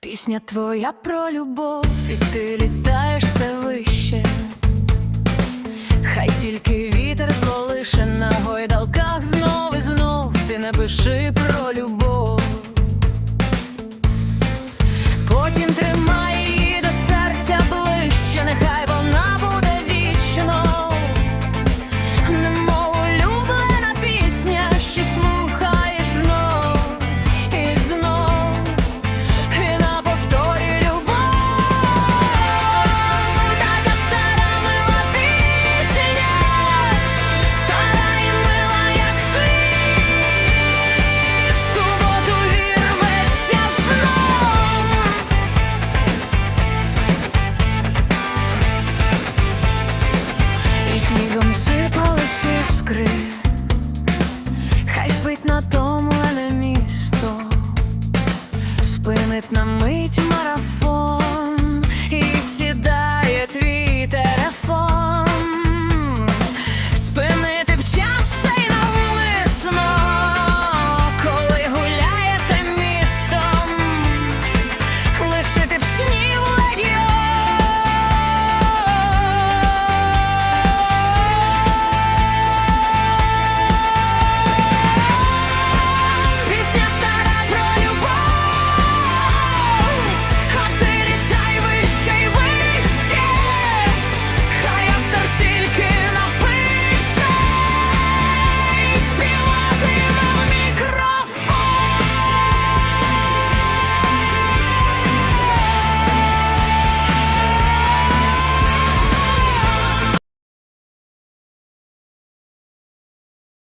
Пісня твоя про любов, і ти літаєш все вище. Хай тільки вітер колише на гойдалках знов і знов ти напиши про на мить марафон.